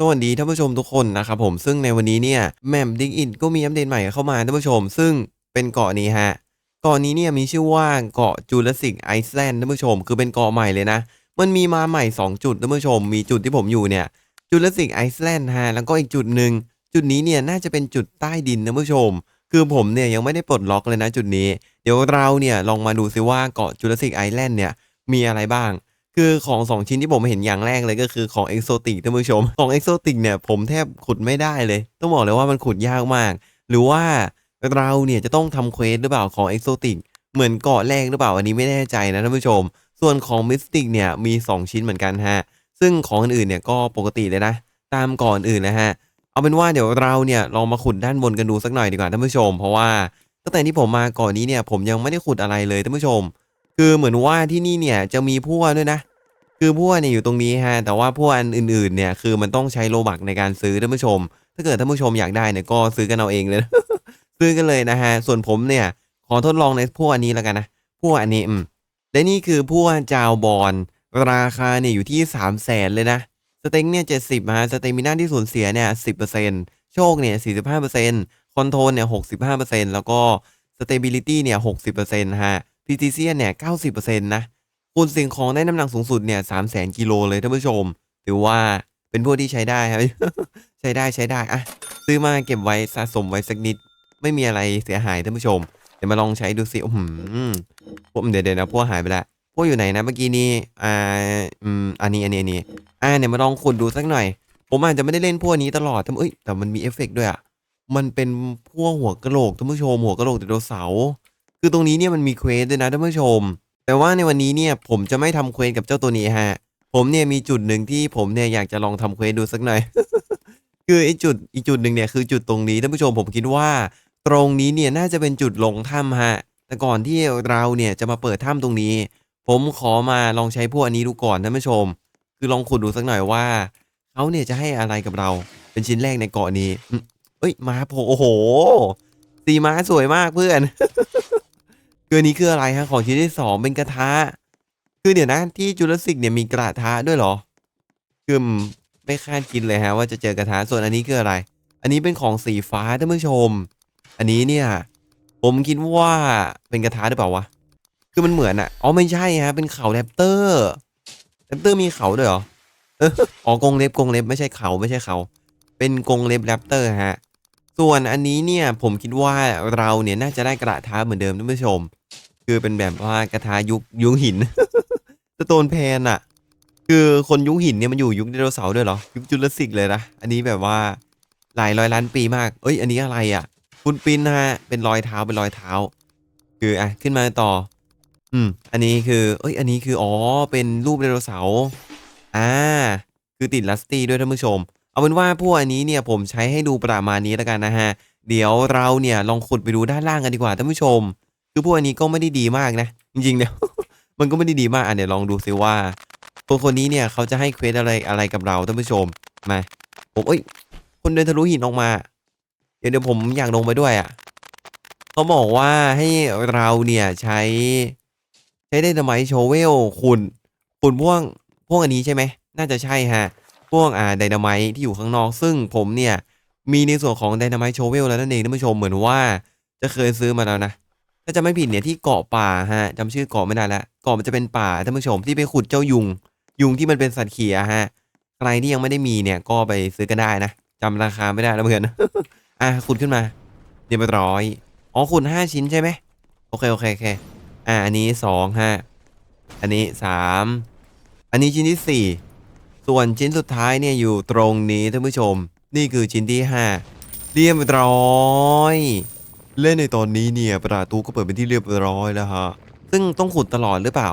สวัสดีท่านผู้ชมทุกคนนะครับผมซึ่งในวันนี้เนี่ยแมมดิงอินก็มีอัปเดตใหม่เข้ามาท่านผู้ชม ซึ่งเป็นเกาะนี้ฮะเกาะนี้เนี่ยมีชื่อว่าเกาะจูราสสิกไอซ์แลนด์ท่านผู้ชม คือเป็นเกาะใหม่เลยนะ มันมีมาใหม่ 2 จุดท่านผู้ชม มีจุดที่ผมอยู่เนี่ยจูราสสิกไอซ์แลนด์ฮะแล้วก็อีกจุดหนึ่งจุดนี้เนี่ยน่าจะเป็นจุดใต้ดินท่านผู้ชม คือผมเนี่ยยังไม่ได้ปลดล็อกเลยนะจุดนี้ เดี๋ยวเราเนี่ยลองมาดูซิว่าเกาะจูราสสิกไอซ์แลนด์เนี่ยมีอะไรบ้าง คือของสองชิ้นที่ผมเห็นอย่างแรกเลยก็คือของเอกโซติกท่านผู้ชม ของเอกโซติกเนี่ยผมแทบขุดไม่ได้เลย ต้องบอกเลยว่ามันขุดยากมาก หรือว่าเราเนี่ยจะต้องทำเควสหรือเปล่าของเอกโซติกเหมือนเกาะแรกหรือเปล่าอันนี้ไม่แน่ใจนะท่านผู้ชม ส่วนของมิสติกเนี่ยมี 2 ชิ้นเหมือนกันฮะ ซึ่งของอื่นเนี่ยก็ปกติเลยนะ ตามก่อนอื่นนะฮะ เอาเป็นว่าเดี๋ยวเราเนี่ยลองมาขุดด้านบนกันดูสักหน่อยดีกว่าท่านผู้ชม เพราะว่าตั้งแต่ที่ผมมาก่อนนี้เนี่ยผมยังไม่ได้ขุดอะไรเลยท่านผู้ชม คือเหมือนว่าที่นี่เนี่ยจะมีพั่วด้วยนะ คือพั่วเนี่ยอยู่ตรงนี้ฮะแต่ว่าพั่วอันอื่นๆเนี่ยคือมันต้องใช้โลบักในการซื้อท่านผู้ชม ถ้าเกิดท่านผู้ชมอยากได้เนี่ยก็ซื้อกันเอาเองเลยนะซื้อกันเลยนะฮะส่วนผมเนี่ยขอทดลองในพั่วอันนี้แล้วกันนะพั่วอันนี้อืมและนี่คือพั่วจาวบอลราคาเนี่ยอยู่ที่3 0 0แสนเลยนะสเต็งเนี่ยเจ็ดสิบฮะสเต็มิน่าที่สูญเสียเนี่ยสิบเปอร์เซ็นต์โชคเนี่ยสี่สิบห้าเปอร์เซ็นต์คอนโทรลเนี่ยหกสิบห้าเปอร์เซ็นต์แล้วก็สเตบิลิตี้เนี่ยหกสิบเปอร์เซ็นต์ฮะ พีทีเซียเนี่ยเก้าสิบเปอร์เซ็นต์นะคูณสิ่งของได้น้ำหนักสูงสุดเนี่ยสามแสนกิโลเลยท่านผู้ชม ถือว่าเป็นพวกที่ใช้ได้ครับ ใช้ได้ใช้ได้อะซื้อมาเก็บไว้สะสมไว้สักนิด ไม่มีอะไรเสียหายท่านผู้ชม เดี๋ยวมาลองใช้ดูสิอืมพวกเดี๋ยวเดี๋ยวนะพวกหายไปละพวกอยู่ไหนนะเมื่อกี้นี้อ่าอืมอันนี้อันนี้อันนี้อ่าเนี่ยมาลองขุดดูสักหน่อย ผมอาจจะไม่ได้เล่นพวกนี้ตลอดแต่เอ้ยแต่มันมีเอฟเฟกต์ด้วยอะมันเป็นพวกหัวกระโหลกท่านผู้ชมหัวกระโหลกไดโนเสาร์ คือตรงนี้เนี่ยมันมีเควสด้วยนะท่านผู้ชม แต่ว่าในวันนี้เนี่ยผมจะไม่ทำเควสกับเจ้าตัวนี้ฮะ ผมเนี่ยมีจุดหนึ่งที่ผมเนี่ยอยากจะลองทำเควสดูสักหน่อย คือไอ้จุดอีกจุดหนึ่งเนี่ยคือจุดตรงนี้ท่านผู้ชมผมคิดว่า ตรงนี้เนี่ยน่าจะเป็นจุดลงถ้ำฮะ แต่ก่อนที่เราเนี่ยจะมาเปิดถ้ำตรงนี้ ผมขอมาลองใช้พวกอันนี้ดูก่อนท่านผู้ชม คือลองขุดดูสักหน่อยว่าเขาเนี่ยจะให้อะไรกับเราเป็นชิ้นแรกในเกาะนี้เอ้ยม้าโผล่โอ้โหสีม้าสวยมากเพื่อน คือนี้คืออะไรฮะของชิ้นที่สองเป็นกระทะ คือเดี๋ยวนะที่จูราสสิกเนี่ยมีกระทะด้วยเหรอ คือไม่คาดคิดเลยฮะว่าจะเจอกระทะส่วนอันนี้คืออะไร อันนี้เป็นของสีฟ้าท่านผู้ชม อันนี้เนี่ยผมคิดว่าเป็นกระทะหรือเปล่าวะ คือมันเหมือนอะอ๋อไม่ใช่ฮะเป็นเขาแรปเตอร์แรปเตอร์มีเขาด้วยเหรออออ๋อกงเล็บกงเล็บไม่ใช่เขาไม่ใช่เขา เป็นกงเล็บแรปเตอร์ฮะ ส่วนอันนี้เนี่ยผมคิดว่าเราเนี่ยน่าจะได้กระทะเหมือนเดิมท่านผู้ชม คือเป็นแบบว่ากระทะยุคยุคหินสโตนแพนอะคือคนยุคหินเนี่ยมันอยู่ยุคไดโนเสาร์ด้วยเหรอยุคจุลศิกเลยนะอันนี้แบบว่าหลายร้อยล้านปีมาก เอ้ย อันนี้อะไรอะคุณปินนะฮะ เป็นรอยเท้า เป็นรอยเท้า คืออะ ขึ้นมาต่อ อืม อันนี้คือ เอ้ย อันนี้คือ อ๋อ เป็นรูปไดโนเสาร์ อ่า คือติดลัสตี้ด้วยท่านผู้ชม เอาเป็นว่าพวกอันนี้เนี่ยผมใช้ให้ดูประมาณนี้แล้วกันนะฮะ เดี๋ยวเราเนี่ยลองขุดไปดูด้านล่างกันดีกว่าท่านผู้ชม คือพวกอันนี้ก็ไม่ได้ดีมากนะ จริงๆเนี่ยมันก็ไม่ได้ดีมากอะเดี๋ยวลองดูซิว่าคนคนนี้เนี่ยเขาจะให้เควสอะไรอะไรกับเราท่านผู้ชมมาผมเอ้ย คนเดินทะลุหินออกมา เดี๋ยวเดี๋ยวผมอยากลงไปด้วยอะเขาบอกว่าให้เราเนี่ยใช้ ใช้ไดนาไมโชเวลคุณคุณพวกพวกอันนี้ใช่ไหมน่าจะใช่ฮะ พวกอ่าไดนาไมต์ที่อยู่ข้างนอก ซึ่งผมเนี่ยมีในส่วนของไดนาไมต์โชเวลแล้วนั่นเองท่านผู้ชมเหมือนว่าจะเคยซื้อมาแล้วนะถ้าจะไม่ผิดเนี่ยที่เกาะป่าฮะจำชื่อเกาะไม่ได้ล้วเกาะมันจะเป็นป่าท่านผู้ชมที่ไปขุดเจ้ายุง ยุงที่มันเป็นสัตว์เขียฮะใครที่ยังไม่ได้มีเนี่ยก็ไปซื้อกันได้นะจำราคาไม่ได้แล้วเหมือนอะขุดขึ้นมาเรียบร้อยอ๋อขุดห้าชิ้นใช่ไหมโอเคโอเคโอเคอะอันนี้สองฮะอันนี้สามอันนี้ชิ้นที่สี่ ส่วนชิ้นสุดท้ายเนี่ยอยู่ตรงนี้ท่านผู้ชม นี่คือชิ้นที่ห้าเรียบร้อย เล่นในตอนนี้เนี่ยประตูก็เปิดเป็นที่เรียบร้อยแล้วฮะ ซึ่งต้องขุดตลอดหรือเปล่า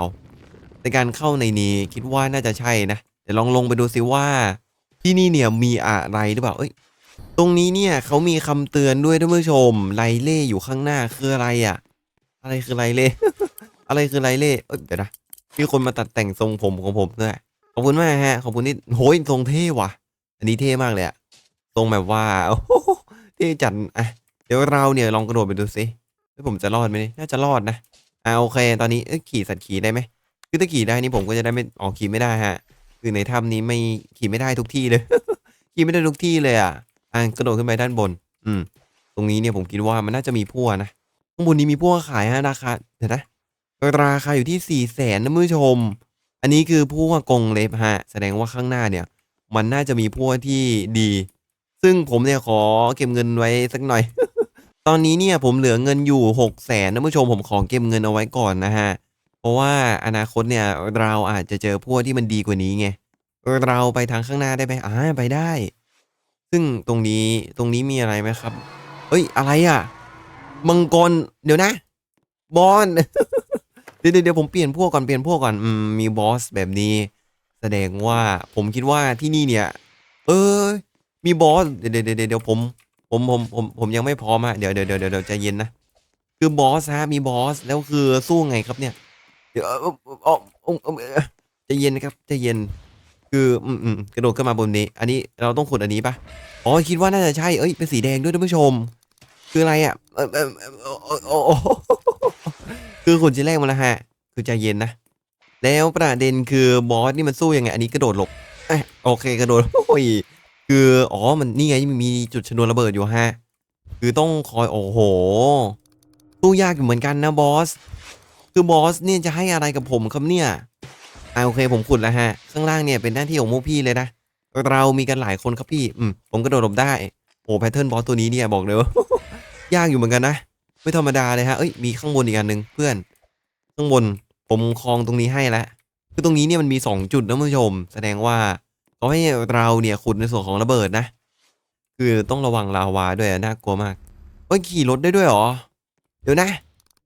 ในการเข้าในนี้คิดว่าน่าจะใช่นะ เดี๋ยวลองลงไปดูซิว่า ที่นี่เนี่ยมีอะไรหรือเปล่า เอ้ย ตรงนี้เนี่ยเขามีคำเตือนด้วยท่านผู้ชมไลเล่อยู่ข้างหน้าคืออะไรอะอะไรคือไลเล่ อะไรคือไลเล่ เอ้ยเดี๋ยวนะ มีคนมาตัดแต่งทรงผมของผมด้วย ขอบคุณมากฮะ ขอบคุณที่โหยทรงเท่ว่ะ อันนี้เท่มากเลยอะทรงแบบว่าโอ้โหเท่จัดอะเดี๋ยวเราเนี่ยลองกระโดดไปดูสิว่าผมจะรอดไหมน่าจะรอดนะอ่าโอเค ตอนนี้ขี่สัตว์ขี่ได้ไหมคือถ้าขี่ได้นี่ผมก็จะได้ไม่ออกขี่ไม่ได้ฮะ คือในถ้ำนี้ไม่ขี่ไม่ได้ทุกที่เลย ขี่ไม่ได้ทุกที่เลยอะอะกระโดดขึ้นไปด้านบน อืม ตรงนี้เนี่ยผมคิดว่ามันน่าจะมีพั่วนะข้างบนนี้มีพั่วขายฮะราคาเดี๋ยวนะราคาอยู่ที่สี่แสนนะมือชม อันนี้คือพวกรงเล็บฮะ แสดงว่าข้างหน้าเนี่ย มันน่าจะมีพั่วที่ดี ซึ่งผมเนี่ยขอเก็บเงินไว้สักหน่อย ตอนนี้เนี่ยผมเหลือเงินอยู่หกแสนนะผู้ชมผมขอเก็บเงินเอาไว้ก่อนนะฮะ เพราะว่าอนาคตเนี่ยเราอาจจะเจอพวกที่มันดีกว่านี้ไงเราไปทางข้างหน้าได้ไหมอ่าไปได้ ซึ่งตรงนี้ตรงนี้มีอะไรไหมครับ เอ้ยอะไรอะ มังกร เดี๋ยวนะ บอล เดี๋ยวเดี๋ยวผมเปลี่ยนพวกก่อนเปลี่ยนพวกก่อนอืมมีบอสแบบนี้ แสดงว่าผมคิดว่าที่นี่เนี่ย เออ มีบอสเดี๋ยวเดี๋ยวเดี๋ยวเดี๋ยวผมผมผมผมผมยังไม่พร้อมอะเดี๋ยวเดี๋ยวเดี๋ยวเดี๋ยวใจเย็นนะคือบอสฮะมีบอสแล้วคือสู้ไงครับเนี่ย เดี๋ยวออเออเออเอใจเย็นนะครับใจเย็น คืออืมอืมกระโดดขึ้นมาบนนี้ อันนี้เราต้องขุดอันนี้ปะอ๋อคิดว่าน่าจะใช่เอ้ยเป็นสีแดงด้วยท่านผู้ชม คืออะไรอะเออเออเอ คือขุดชิ้นแรกมาแล้วฮะ คือใจเย็นนะ แล้วประเด็นคือบอสนี่มันสู้ยังไง อันนี้กระโดดหลบอโอเคกระโดดโอ้ยคืออ๋อมันนี่ไงมีจุดชนวนระเบิดอยู่ฮะ คือต้องคอยโอ้โหสู้ยากอยู่เหมือนกันนะบอส คือบอสเนี่ยจะให้อะไรกับผมครับเนี่ยอ่าโอเคผมขุดแล้วฮะ ข้างล่างเนี่ยเป็นหน้าที่ของพวกพี่เลยนะ เรามีกันหลายคนครับพี่ อืมผมกระโดดหลบได้ โอ้แพทเทิร์นบอสตัวนี้เนี่ยบอกเลยว่ายากอยู่เหมือนกันนะ ไม่ธรรมดาเลยฮะเอ้ยมีข้างบนอีกอันหนึ่งเพื่อน ข้างบนผมคลองตรงนี้ให้แล้วคือตรงนี้เนี่ยมันมีสองจุดนะผู้ชม แสดงว่าเขาให้เราเนี่ยขุดในส่วนของระเบิดนะ คือต้องระวังลาวาด้วยอะน่ากลัวมากเฮ้ยขี่รถได้ด้วยเหรอ เดี๋ยวนะ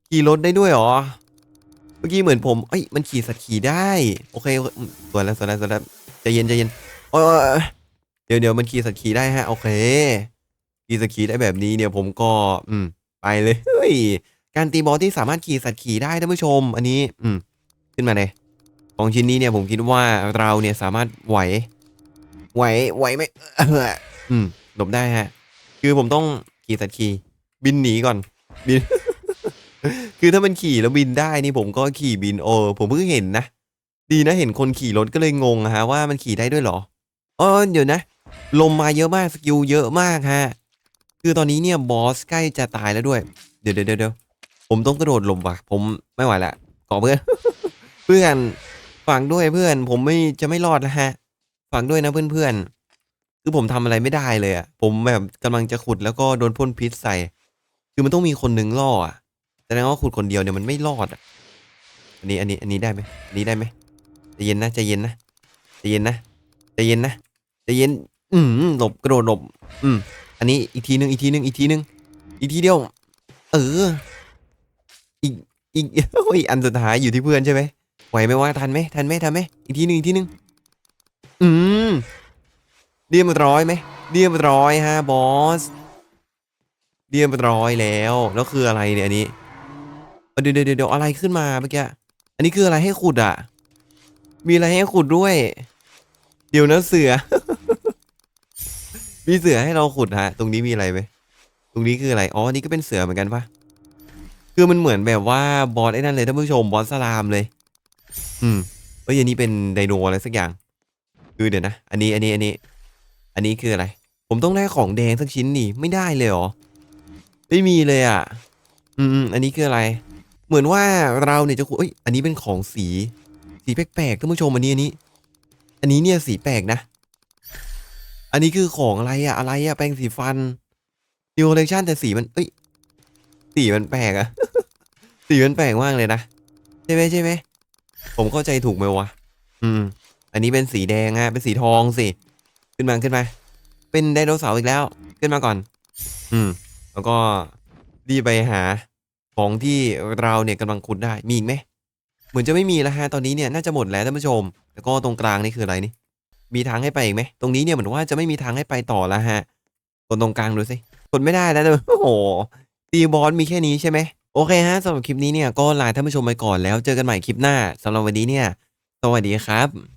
ขี่รถได้ด้วยเหรอเมื่อกี้เหมือนผมเอ้ยมันขี่สัตว์ขี่ได้ โอเคสวยแล้วสวยแล้วสวยแล้วใจเย็นใจเย็นโอ้ยเดี๋ยวเดี๋ยวมันขี่สัตว์ขี่ได้ฮะโอเคขี่สัตว์ขี่ได้แบบนี้เนี่ยผมก็ อืม ไปเลยเฮ้ยการตีบอสที่สามารถขี่สัตว์ขี่ได้ท่านผู้ชม อันนี้ อืม ขึ้นมาเลยของชิ้นนี้เนี่ยผมคิดว่าเราเนี่ยสามารถไหว ไหวไหวไหมอออืมหลบได้ฮะ คือผมต้องขี่สัตว์ขี่บินหนีก่อนบิน คือถ้ามันขี่แล้วบินได้นี่ผมก็ขี่บินโอผมเพิ่งเห็นนะดีนะเห็นคนขี่รถก็เลยงงฮะว่ามันขี่ได้ด้วยเหรออ๋อเดี๋ยวนะ ลมมาเยอะมากสกิลเยอะมากฮะ คือตอนนี้เนี่ยบอสใกล้จะตายแล้วด้วย เดี๋ยวเดี๋ยวเดี๋ยวผมต้องกระโดดหลบว่ะ ผมไม่ไหวละขอเพื่อน เพื่อนฝากด้วยเพื่อน ผมไม่จะไม่รอดแล้วฮะฝากด้วยนะเพื่อนเพื่อนคือผมทำอะไรไม่ได้เลยอะผมแบบกำลังจะขุดแล้วก็โดนพ่นพิษใส่ คือมันต้องมีคนหนึ่งล่ออะแสดงว่าขุดคนเดียวเนี่ยมันไม่รอดอะอันนี้อันนี้อันนี้ได้ไหมอันนี้ได้ไหมใจเย็นนะใจเย็นนะใจเย็นนะใจเย็นนะใจเย็น อืมหลบกระโดดหลบ อืม อันนี้อีกทีหนึ่งอีกทีหนึ่งอีกทีหนึ่งอีกทีเดียว เออ อีกอีกโอ้ยอันสุดท้ายอยู่ที่เพื่อนใช่ไหมไหวไหมว่าทันไหมทันไหมทันไหมอีกทีหนึ่งอีกทีหนึ่งอืมเรียบร้อยไหมเรียบร้อยฮะบอสเรียบร้อยแล้ว แล้วคืออะไรเนี่ยอันนี้เออเดี๋ยวเดี๋ยวเดี๋ยวอะไรขึ้นมาเมื่อกี้อันนี้คืออะไรให้ขุดอะ มีอะไรให้ขุดด้วย เดี๋ยวนะเสือ มีเสือให้เราขุดฮะ ตรงนี้มีอะไรไหมตรงนี้คืออะไร อ๋อ นี่ก็เป็นเสือเหมือนกันปะคือมันเหมือนแบบว่าบอสไอ้นั่นเลยท่านผู้ชมบอสสลามเลย อืมเอ้ยอันนี้เป็นไดโนอะไรสักอย่าง คือเดี๋ยวนะ อันนี้ อันนี้ อันนี้ อันนี้คืออะไร ผมต้องได้ของแดงสักชิ้นนี่ ไม่ได้เลยเหรอ ไม่มีเลยอะ อืม อันนี้คืออะไร เหมือนว่าเราเนี่ยจะขุดเอ้ย อันนี้เป็นของสี สีแปลกๆท่านผู้ชมอันนี้ อันนี้ อันนี้เนี่ยสีแปลกนะ อันนี้คือของอะไรอะอะไรอะแปรงสีฟันดิวเลชันแต่สีมัน เอ้ย สีมันแปลกอะสีมันแปลกมากเลยนะใช่ไหมใช่ไหมผมเข้าใจถูกไหมวะ อืม อันนี้เป็นสีแดงอะเป็นสีทองสิ ขึ้นมาขึ้นมา เป็นไดโนเสาร์อีกแล้ว ขึ้นมาก่อน อืม แล้วก็รีบไปหา ของที่เราเนี่ยกำลังขุดได้ มีอีกไหม เหมือนจะไม่มีแล้วฮะ ตอนนี้เนี่ยน่าจะหมดแล้วท่านผู้ชม แล้วก็ตรงกลางนี่คืออะไรนี่ มีทางให้ไปอีกไหมตรงนี้เนี่ยเหมือนว่าจะไม่มีทางให้ไปต่อแล้วฮะกดตรงกลางดูสิกดไม่ได้แล้วโอ้โหตีบอสมีแค่นี้ใช่ไหมโอเคฮะสำหรับคลิปนี้เนี่ยก็ลาท่านผู้ชมไปก่อนแล้วเจอกันใหม่คลิปหน้าสำหรับวันนี้เนี่ย สวัสดีครับ